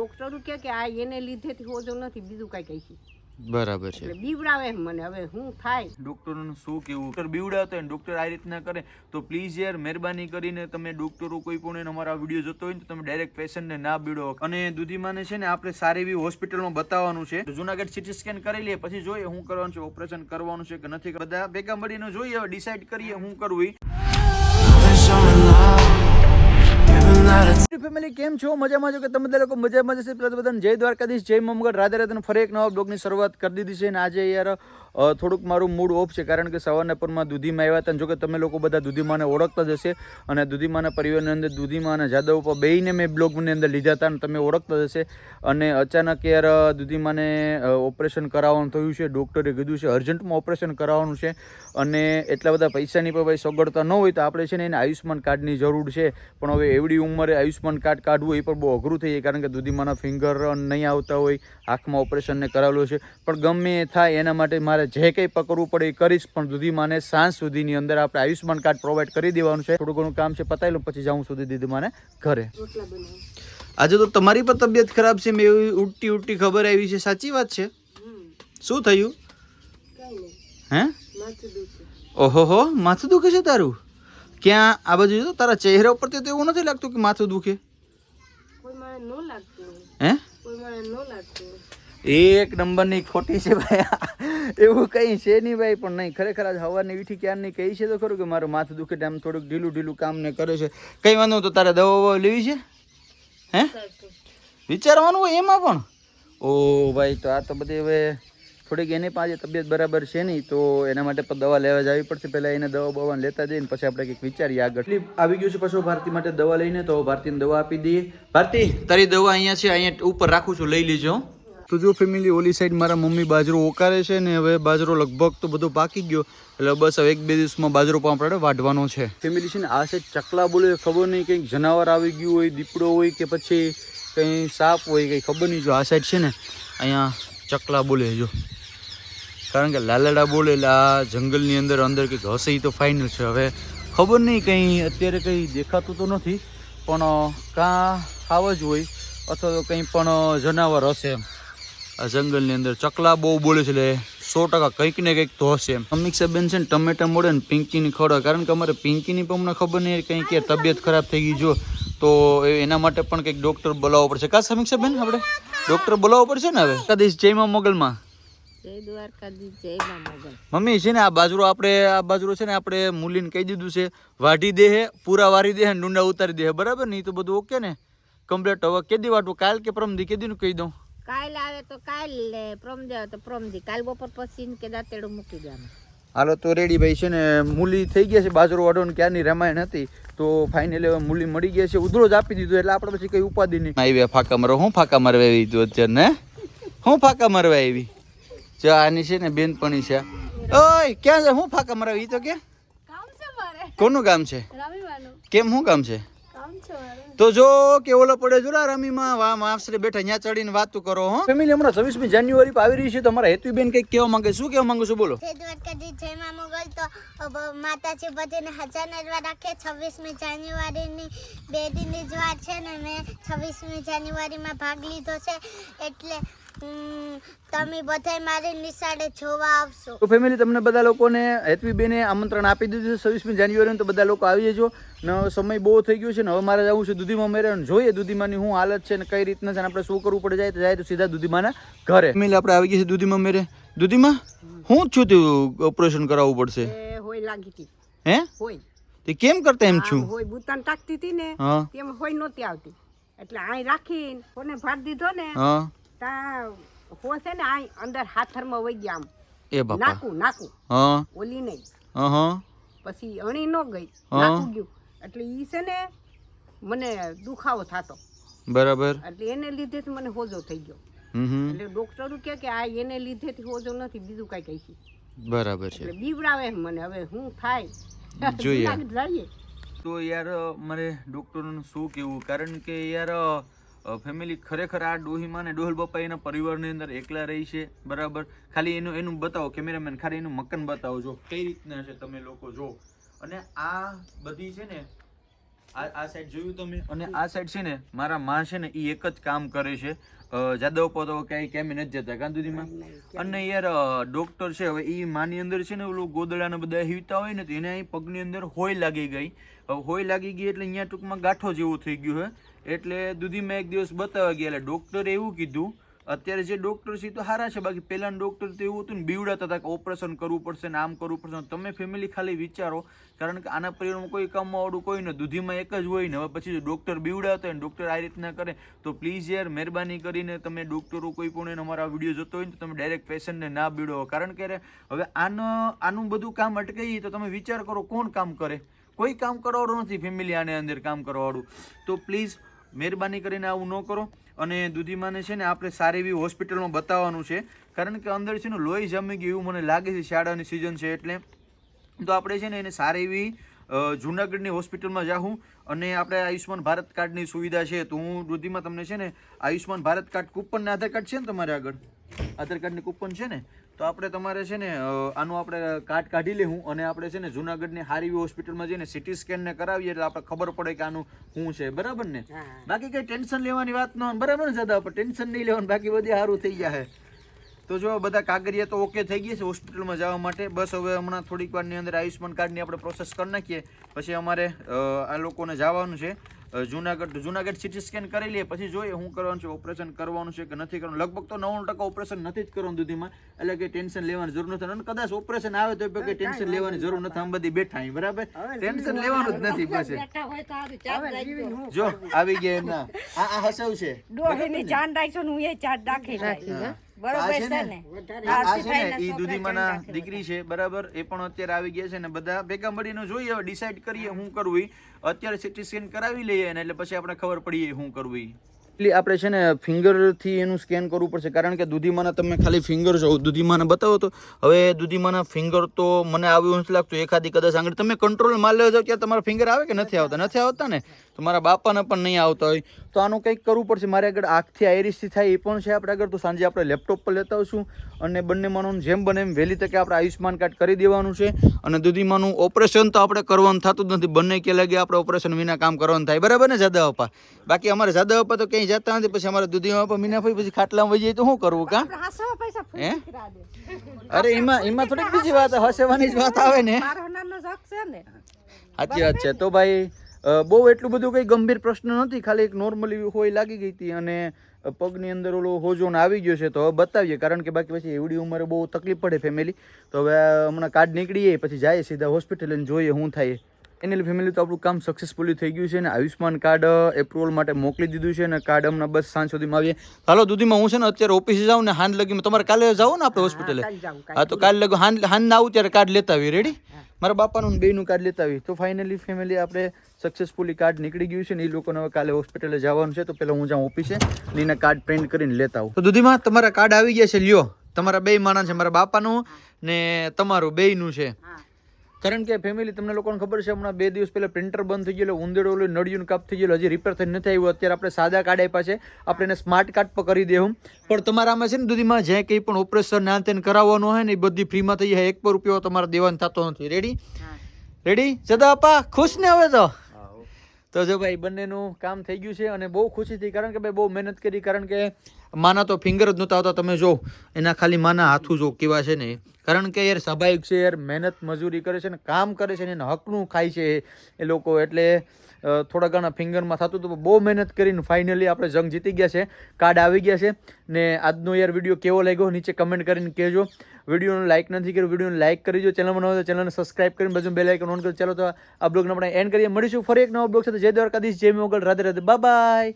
ડોક્ટરો કે કે આ એને લીધેથી હોજો નથી બીજું કાંઈ કહી છે. બરાબર છે. બીવડાવે મને હવે હું થાય? ડોક્ટરોનું શું કેવું ડોક્ટર બીવડાવતો હોય ડોક્ટર આ રીતના કરે તો પ્લીઝ યાર મહેરબાની કરીને તમે ડોક્ટરો કોઈ પણ એને અમારા વીડિયો જોતો હોય ને તો તમે ડાયરેક્ટ પેશન્ટને ના બીડો અને દુધીમાને છે ને આપણે સારી એવી હોસ્પિટલમાં બતાવવાનું છે. જુનાગઢ સિટી સ્કેન કરી લઈએ પછી જોઈએ શું કરવાનું છે ઓપરેશન કરવાનું છે કે નથી બધા ભેગા મળીને જોઈએ હવે ડિસાઈડ કરીએ શું કરવું. ફેમિલી કેમ છો? મજામાં છો કે તમે બધા લોકો? મજામાં જશે પેલા બધાને જય દ્વારકાધીશ, જય મમગઢ રાધે રાધન ફરી એક નવા બ્લોગની શરૂઆત કરી દીધી છે અને આજે યાર થોડુંક મારું મૂડ ઓફ છે કારણ કે સવારના પરમાં દૂધીમાં આવ્યા હતા જો કે તમે લોકો બધા દૂધીમાને ઓળખતા જ હશે અને દૂધીમાના પરિવારની અંદર દૂધીમાં અને જાદવ ઉપર બેયને મેં બ્લોગની અંદર લીધા હતા અને તમે ઓળખતા જ હશે. અને અચાનક યાર, દૂધીમાને ઓપરેશન કરાવવાનું થયું છે. ડૉક્ટરે કીધું છે અર્જન્ટમાં ઓપરેશન કરાવવાનું છે. અને એટલા બધા પૈસાની પણ ભાઈ સગવડતા ન હોય તો આપણે છે ને એને આયુષ્યમાન કાર્ડની જરૂર છે. પણ હવે એવડી ઉંમરે આયુષ્યમાન કાર્ડ કાઢવું એ પણ બહુ અઘરું થઈ જાય કારણ કે દૂધીમાના ફિંગર નહીં આવતા હોય આંખમાં ઓપરેશનને કરાવેલું છે. પણ ગમે એ થાય એના માટે મારે જે કંઈ પકડવું પડે એ કરીશ પણ દૂધીમાને સાંજ સુધીની અંદર આપણે આયુષ્યમાન કાર્ડ પ્રોવાઈડ કરી દેવાનું છે. થોડું ઘણું કામ છે પતાવી લઉં પછી જાઉં સુધી દીદીમાને ઘરે. આજે તો તમારી પણ તબિયત ખરાબ છે મેં એવી ઉલટી ઉલટી ખબર આવી છે. સાચી વાત છે? શું થયું? હે? ઓહો દુખે. ઓહોહો માથું દુખે છે તારું? ક્યાં આ બાજુ જો તારા ચહેરા ઉપરથી તો એવું નથી લાગતું કે માથું દુખે? હે. એક નંબરની ખોટી છે ભાઈ. એવું કંઈ છે નહીં ભાઈ પણ નહીં ખરેખર આજ હવારની વીઠી ક્યારની કહી છે તો ખરું કે મારું માથું દુખે આમ થોડુંક ઢીલું ઢીલું કામ ને કરે છે. કંઈ વાંધો તો તારે દવાઓ લેવી છે? હે? વિચારવાનું હોય એમાં પણ? ઓ ભાઈ તો આ તો બધી હવે થોડીક એની પાસે તબિયત બરાબર છે નહીં તો એના માટે પણ દવા લેવા જવી પડશે. પહેલાં એને દવા બવા લેતા જઈને પછી આપણે કંઈક વિચારીએ આગળ. આવી ગયું છે પાછો ભારતી માટે દવા લઈને તો ભારતીને દવા આપી દઈએ. ભારતી! તારી દવા અહીંયા છે અહીંયા ઉપર રાખું છું લઈ લેજો. તો જો ફેમિલી ઓલી સાઈડ મારા મમ્મી બાજરો ઓકારે છે ને હવે બાજરો લગભગ તો બધો પાકી ગયો. એટલે બસ હવે એક બે દિવસમાં બાજરો પણ આપણે વાઢવાનો છે. ફેમિલી છે ને આ સાઈડ ચકલા બોલે ખબર નહીં કંઈક જનાવર આવી ગયું હોય દીપડો હોય કે પછી કંઈ સાપ હોય કંઈ ખબર નહીં. જો આ સાઈડ છે ને અહીંયા ચકલા બોલે જો. કારણ કે લાલડા બોલે આ જંગલની અંદર અંદર કંઈક હશે તો ફાઇનલ છે. હવે ખબર નહીં, કંઈ અત્યારે કંઈ દેખાતું તો નથી, પણ કાં આવ જ હોય, અથવા તો કંઈ પણ જનાવર હશે એમ. આ જંગલની અંદર ચકલા બહુ બોલે છે, એટલે સો ટકા કંઈક ને કંઈક તો હશે એમ. સમીક્ષા બેન છે ને, ટમેટા મળે ને પિંકીની ખવડાવે. કારણ કે અમારે પિંકીની પણ અમને ખબર નહીં, કંઈ કે તબિયત ખરાબ થઈ ગઈ. જો, તો એના માટે પણ કંઈક ડૉક્ટર બોલાવવો પડશે. કા સમીક્ષા બેન, આપણે? ડૉક્ટર બોલાવવો પડશે ને હવે? કદીશ જયમાં મોગલમાં. મમ્મી છે ને આ બાજરો આપણે આ બાજરો છે ને આપણે મૂલીને કહી દીધું છે વાઢી દે હે પૂરા વારી દે હે ને ડુંડા ઉતારી દે હે બરાબર? ને ઈ તો બધું ઓકે ને? કમ્પ્લીટ હવે કેદી વાટવું કાલ કે પરમ દી કેદી નું કહી દઉં. કાલ આવે તો કાલ લે પ્રમ દે તો પ્રમ દી કાલ બપોર પછી કે દાંતેડું મૂકી દેવાનું. હાલો તો રેડી ભાઈ છે ને મૂલી થઈ ગયા છે બાજરો વાઢવાની ક્યારની રામાયણ હતી તો ફાઇનલી હવે મૂલી મળી ગયા છે. ઉધરો જ આપી દીધું એટલે આપણે પછી કઈ ઉપાધિ નહીં. આવી ફાકા મારો હું ફાકા મારવા આવી તું અત્યારે ને હું ફાકા મારવા આવી? જો આની છે ને બેનપણી છે. ઓય ક્યાં છે? હું ફાકા મારવા? ઈ તો કે કામ છે મારે. કોનું કામ છે? રમીવાનું કેમ શું કામ છે? કામ છે તો જો કે ઓલો પડે જોડા રમીમાં વા માસરે બેઠા ત્યાં ચડીને વાતું કરો હો. ફેમિલી હમણાં છવ્વીસમી જાન્યુઆરી પર આવી રહી છે તમારા હેતુબેન કંઈક કહેવા માંગે શું કહેવા માંગો છો બોલો. તો માતાજી બધાને હજાર નરવા રાખે. છવ્વીસમી જાન્યુઆરીની બે દિનની જ વાત છે ને મેં છવ્વીસમી જાન્યુઆરીમાં ભાગ લીધો છે. એટલે તમે બધાય મારી નિશાળે જોવા આવશો. તો ફેમિલી તમને બધા લોકોને હેતવીબેને આમંત્રણ આપી દીધું છે. છવ્વીસમી જાન્યુઆરી તો બધા લોકો આવી જજો. ને સમય બહુ થઈ ગયો છે ને હવે મારે જવું છે દૂધીમાં મેરે અને જોઈએ દૂધીમાની શું હાલત છે ને કઈ રીતના છે ને આપણે શું કરવું પડે જાય તો જાય તો સીધા દૂધીમાના ઘરે. ફેમિલી આપણે આવી ગયા છે દૂધીમાં મેરે. દૂધીમાં હું છું તું ઓપરેશન કરાવવું પડશે. હોય લાગી હતી. હે? હોય. તે કેમ કરતા એમ છું? હોય બુતાન ટાકતી હતી ને હોય નહોતી આવતી. એટલે અહીં રાખીને કોને ભાત દીધો ને હા. તા હો ને અહીં અંદર હાથરમાં વહી ગયા આમ. એ બાપા. નાકું નાકું હા. ઓલી નહીં હા હા. પછી અણી નો ગઈ નાકું ગયું. એટલે ઈ છે ને મને દુખાવો થતો. બરાબર. એટલે એને લીધેથી મને હોજો થઈ ગયો. એટલે ડોક્ટરો કે આ એને લીધેથી હોજો નથી બીજું કાંઈ છે બરાબર છે. એટલે બીવડાવે મને હવે હું થાય? જોઈએ. તો યાર મારે ડૉક્ટરોનું શું કેવું કારણ કે યાર ફેમિલી ખરેખર આ ડોહીમાં ને ડોહલ બાપા એના પરિવારની અંદર એકલા રહી છે, બરાબર? ખાલી એનું એનું બતાવો કેમેરામેન ખાલી એનું મકાન બતાવો, જો. કઈ રીતના છે તમે લોકો, જો. અને આ બધી છે ને આ આ સાઈડ જોયું તમે? અને આ સાઈડ છે ને મારા માં છે ને એ એક જ કામ કરે છે. જાદવ પોતો તો કઈ કેમ નથી જતા કાં સુધીમાં અને યાર ડૉક્ટર છે હવે એ માની અંદર છે ને ઓલું ગોદડાને બધા હીવતા હોય ને તો એને અહીં પગની અંદર હોય લાગી ગઈ. હોય લાગી ગઈ એટલે અહીંયા ટૂંકમાં ગાંઠો જેવું થઈ ગયું છે એટલે દૂધીમાં એક દિવસ બતાવવા ગયા એટલે ડૉક્ટરે એવું કીધું અત્યારે જે ડોક્ટર છે એ તો સારા છે. બાકી પહેલાના ડોક્ટર તો એવું હતું ને, બીવડાતા હતા કે ઓપરેશન કરવું પડશે ને આમ કરવું પડશે તમે ફેમિલી ખાલી વિચારો, કારણ કે આના પરિવારમાં કોઈ કામવાળું કોઈ ને, દૂધીમાં એક જ હોય ને. હવે પછી જો ડોક્ટર બીવડાવતા હોય ને ડોક્ટર આ રીતના કરે, તો પ્લીઝ યાર, મહેરબાની કરીને તમે ડોક્ટરો કોઈ પણ એને અમારા વીડિયો જોતો હોય ને, તો તમે ડાયરેક્ટ પેશન્ટને ના બીવડાવો. કારણ કે હવે આનો, આનું બધું કામ અટકાઈ તો તમે વિચાર કરો કોણ કામ કરે. કોઈ કામ કરવાવાળું નથી ફેમિલી આને અંદર કામ કરવાવાળું. તો પ્લીઝ મહેરબાની કરીને આવું ન કરો. અને દૂધીમાને છે ને આપણે સારી એવી હોસ્પિટલમાં બતાવવાનું છે. કારણ કે અંદર છે ને લોહી જમી ગયું, એવું મને લાગે છે શાળાની સિઝન છે એટલે. તો આપણે છે ને એને સારી એવી જૂનાગઢની હોસ્પિટલમાં જાઉં અને આપણે આયુષ્માન ભારત કાર્ડની સુવિધા છે. તો હું દૂધીમાં તમને છે ને આયુષ્માન ભારત કાર્ડ કૂપનને આધાર કાર્ડ છે ને તમારે આગળ? આધાર કાર્ડની કૂપન છે ને? તો આપણે તમારે છે ને આનું આપણે કાર્ડ કાઢી લેવું અને આપણે છે ને જુનાગઢની હારી હોસ્પિટલમાં જઈને સિટી સ્કેન ને કરાવીએ એટલે આપણે ખબર પડે કે આનું શું છે. બરાબર ને? બાકી કંઈ ટેન્શન લેવાની વાત ન હોય. બરાબર ને દાદા? આપણે ટેન્શન નહીં લેવાનું. બાકી બધી સારું થઈ જાય તો જો બધા કાગળિયા તો ઓકે થઈ ગઈ છે હોસ્પિટલમાં જવા માટે. બસ હવે હમણાં થોડીક વારની અંદર આયુષ્યમાન કાર્ડની આપણે પ્રોસેસ કરી નાખીએ. પછી અમારે આ લોકોને જવાનું છે. જુનાગઢ જુનાગઢ સિટી સ્કેન કરી લઈએ પછી જોઈએ શું કરવાનું છે ઓપરેશન કરવાનું છે કે નથી કરવાનું. લગભગ તો નવ્વાણું ટકા ઓપરેશન નથી જ કરવાનું દૂધીમાં. એટલે કે ટેન્શન લેવાની જરૂર નથી. અને કદાચ ઓપરેશન આવે તો કે ટેન્શન લેવાની જરૂર નથી. આમ બધી બેઠા અહીં, બરાબર? ટેન્શન લેવાનું જ નથી પછી. જો આવી ગયા એમના. આ હસાવ છે. ડોહીની જાન રાખજો હું એ ચાટ રાખી હા. બરોબર છે છે ને? આ છે ને? ઈ દૂધીમાના દીકરી છે બરાબર? એ પણ અત્યારે આવી ગયા છે ને બધા ભેગા મળીને જોઈએ હવે ડિસાઈડ કરીએ શું કરવું ઈ. અત્યારે સિટી સ્કેન કરાવી લઈએ ને એટલે પછી આપણે ખબર પડીએ શું કરવું એટલી આપણે છે ને ફિંગરથી એનું સ્કેન કરવું પડશે કારણ કે દૂધીમાના તમે ખાલી ફિંગર જો દૂધીમાના બતાવો તો. હવે દૂધીમાના ફિંગર તો મને આવ્યું નથી લાગતું એખાદી કદાચ આંગળી. તમે કંટ્રોલમાં લેવા જાવ ત્યારે તમારા ફિંગર આવે કે નથી આવતા? નથી આવતા ને? તો મારા બાપાને પણ નહીં આવતા હોય. તો આનું કંઈક કરવું પડશે. મારે આગળ આંખથી આઈરિસથી થાય એ પણ છે આપણે આગળ. તો સાંજે આપણે લેપટોપ પર લેતા આવશું અને બંને માનું જેમ બને એમ વહેલી તકે આપણે આયુષ્યમાન કાર્ડ કરી દેવાનું છે. અને દૂધીમાનું ઓપરેશન તો આપણે કરવાનું થતું જ નથી. બંને કે લાગે આપણે ઓપરેશન વિના કામ કરવાનું થાય. બરાબર ને જાદવ અપ્પા બાકી અમારે જાદવ અપ્પા તો ક્યાંય જતા નથી. પછી અમારે દૂધીમાં અપ્પા મીના ભાઈ પછી ખાટલામાં વહી જાય તો શું કરવું કા? હે? અરે એમાં એમાં થોડીક બીજી વાત હસેવાની જ વાત આવે ને. સાચી વાત છે. તો ભાઈ બહુ એટલું બધું કંઈ ગંભીર પ્રશ્ન નથી, ખાલી એક નોર્મલી હોય લાગી ગઈ હતી અને પગની અંદર ઓલો હોજો ને આવી ગયો છે, તો હવે બતાવીએ, કારણ કે બાકી પછી એવડી ઉંમરે બહુ તકલીફ પડે ફેમિલી તો હવે હમણાં કાર્ડ નીકળીએ પછી જાય સીધા હોસ્પિટલ જોઈએ શું થાય. એની ફેમિલી તો આપણું કામ સક્સેસફુલી થઈ ગયું છે ને આયુષ્માન કાર્ડ એપ્રુવલ માટે મોકલી દીધું છે અને કાર્ડ હમણાં બસ સાંજ સુધીમાં આવીએ. હાલો દૂધીમાં હું છે ને અત્યારે ઓફિસે જાઉં ને હાન લગીમાં તમારે કાલે જાઓ ને આપણે હોસ્પિટલે હા તો કાલે લગો હાંડ ના આવું ત્યારે કાર્ડ લેતા આવી રેડી મારા બાપાનું બેનું કાર્ડ લેતા આવી તો ફાઇનલી ફેમિલી આપણે સક્સેસફુલી કાર્ડ નીકળી ગયું છે ને એ લોકોને હવે કાલે હોસ્પિટલે જવાનું છે. તો પહેલાં હું જાઉં ઓફિસે ને એના કાર્ડ પ્રિન્ટ કરીને લેતા આવું. તો દુધીમાં તમારા કાર્ડ આવી ગયા છે લ્યો. તમારા બે માણસ છે મારા બાપાનું ને તમારું બેયનું છે. કારણ કે ફેમિલી તમને લોકોને ખબર છે હમણાં બે દિવસ પહેલાં પ્રિન્ટર બંધ થઈ ગયેલું ઉંદેડો ઓલું નળિયું કાપ થઈ ગયેલું હજી રિપેર થઈ નથી આવ્યું. અત્યારે આપણે સાદા કાર્ડ આપ્યા છે. આપણે એને સ્માર્ટ કાર્ડ પર કરી દેવું પણ તમારામાં છે ને દૂધીમાં જે કંઈ પણ ઓપરેશન ના તેને કરાવવાનું હોય ને એ બધી ફ્રીમાં થઈ જાય. એક પર રૂપિયો તમારે દેવાનો થતો નથી. રેડી રેડી જદા આપા ખુશ ને હવે તો? તો જો ભાઈ, બંનેનું કામ થઈ ગયું છે અને બહુ ખુશીથી કારણ કે ભાઈ, બહુ મહેનત કરી, કારણ કે માના તો ફિંગર જ નહોતા આવતા. તમે જો, એના ખાલી માના હાથું જો કેવા છે ને. કારણ કે યાર સ્વાભાવિક છે યાર, મહેનત મજૂરી કરે છે ને, કામ કરે છે ને એના હકનું ખાય છે એ લોકો. એટલે થોડા ઘણા ફિંગરમાં થતું હતું બહુ મહેનત કરીને ફાઇનલી આપણે જંગ જીતી ગયા છે. કાર્ડ આવી ગયા છે. ને આજનો યાર વીડિયો કેવો લાગ્યો નીચે કમેન્ટ કરીને કહેજો. વિડીયોને લાઇક નથી કર્યું વિડીયોને લાઇક કરી દો ચેનલમાં નવો તો ચેનલને સબસ્ક્રાઇબ કરીને બાજુ બેલ આઇકન ઓન કરો. ચાલો તો આ બ્લોગને આપણે એન્ડ કરીએ. મળીશું ફરી એક નવો બ્લોગ સાથે. જય દ્વારકાધીશ, જય મોગલ રાધે રાધે. બાય